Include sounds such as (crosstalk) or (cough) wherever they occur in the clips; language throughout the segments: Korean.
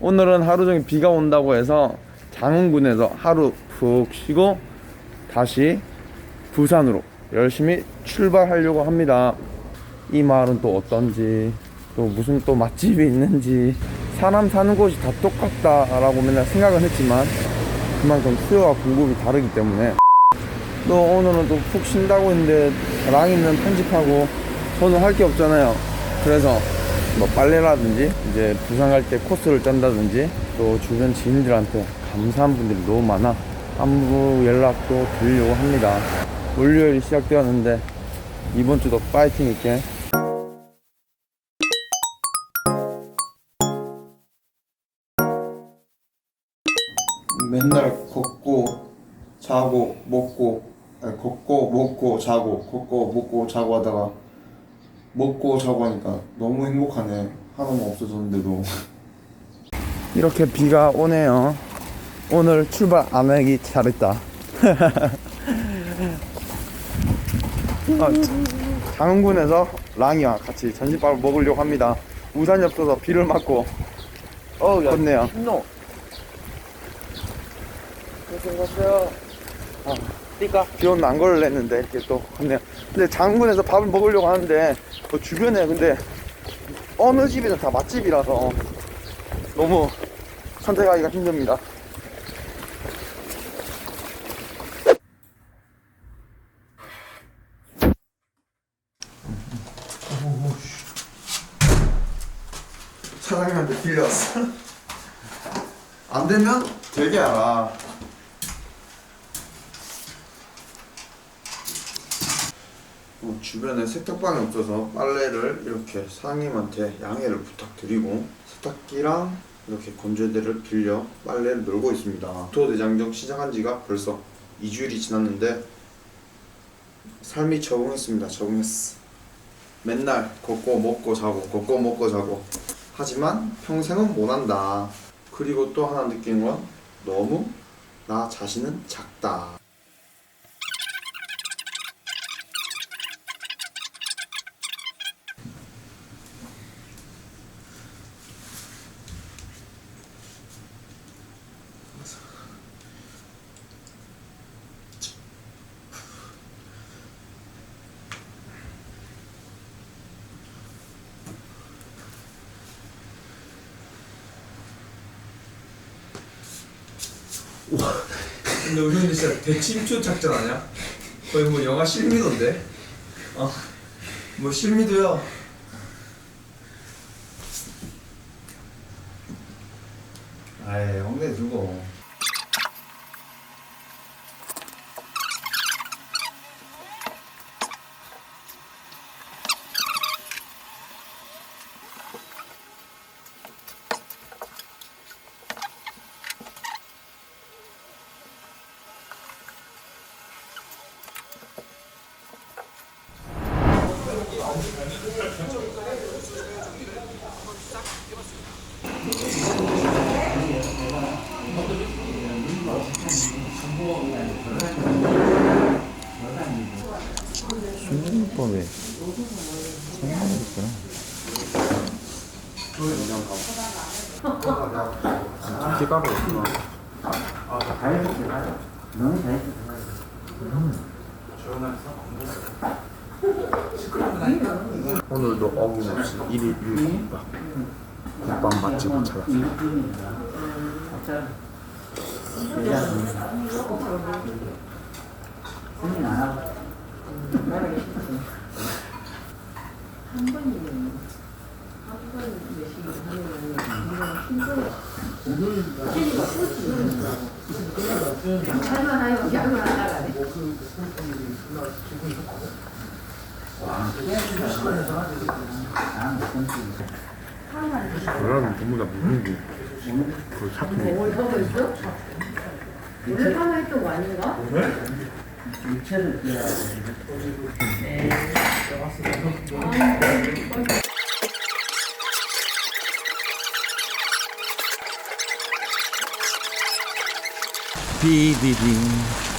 오늘은 하루 종일 비가 온다고 해서 장흥군에서 하루 푹 쉬고 다시 부산으로 열심히 출발하려고 합니다. 이 마을은 또 어떤지 또 무슨 또 맛집이 있는지 사람 사는 곳이 다 똑같다라고 맨날 생각은 했지만 그만큼 수요와 공급이 다르기 때문에 또 오늘은 또 푹 쉰다고 했는데 랑이는 편집하고 저는 할 게 없잖아요. 그래서 뭐 빨래라든지 이제 부산 갈 때 코스를 짠다든지 또 주변 지인들한테 감사한 분들이 너무 많아 안부 연락도 드리려고 합니다. 월요일이 시작되었는데 이번 주도 파이팅 있게 맨날 걷고 자고 먹고 아니, 걷고 먹고 자고 걷고 먹고 자고 하다가 먹고 자고 하니까 너무 행복하네. 하나만 없어졌는데도. 이렇게 비가 오네요. 오늘 출발 안 하기 잘했다. (laughs) 아, 장흥군에서 랑이와 같이 전집밥을 먹으려고 합니다. 우산이 없어서 비를 맞고. 어우 걷네요. 노. 고생하셨어요. 아, 띠까 비 오는 안 걸렸는데 이렇게 또 근데 근데 장군에서 밥을 먹으려고 하는데 그 주변에 근데 어느 집이든 다 맛집이라서 너무 선택하기가 힘듭니다. 사장님한테 빌려왔어. 안 되면 되게 알아. 어, 주변에 세탁방이 없어서 빨래를 이렇게 사장님한테 양해를 부탁드리고 세탁기랑 이렇게 건조대를 빌려 빨래를 놀고 있습니다. 도대장정 시작한 지가 벌써 2주일이 지났는데 삶이 적응했습니다. 적응했어. 맨날 걷고 먹고 자고 걷고 먹고 자고 하지만 평생은 못한다. 그리고 또 하나 느낀 건 너무 나 자신은 작다. 근데 우리 형님 진짜 대침투 작전 아니야? 거의 뭐 영화 실미도인데? 어. 뭐 실미도야. 아이 엉덩이 들고 오늘도 어김없이 1일 1국밥 국밥 맛집을 찾았어요 한 번이면 한번 몇시간 하면은 이거는 힘들어. 체리가 그렇지. 잘만 하면 약을 안 나가네. 그러면 전부 다 무슨 그 샤프 오늘 하고 있어? 오늘 하나 했던 거 아닌가? 비비빙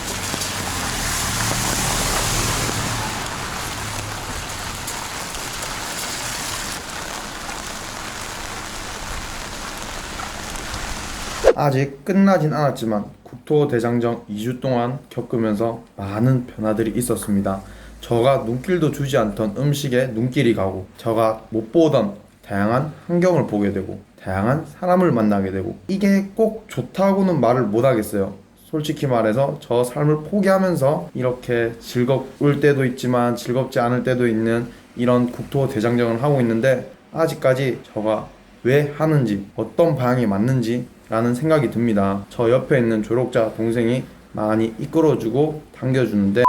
아직 끝나진 않았지만 국토대장정 2주 동안 겪으면서 많은 변화들이 있었습니다. 저가 눈길도 주지 않던 음식에 눈길이 가고 저가 못 보던 다양한 환경을 보게 되고 다양한 사람을 만나게 되고 이게 꼭 좋다고는 말을 못 하겠어요. 솔직히 말해서 저 삶을 포기하면서 이렇게 즐거울 때도 있지만 즐겁지 않을 때도 있는 이런 국토 대장정을 하고 있는데 아직까지 저가 왜 하는지 어떤 방향이 맞는지 라는 생각이 듭니다. 저 옆에 있는 졸업자 동생이 많이 이끌어주고 당겨주는데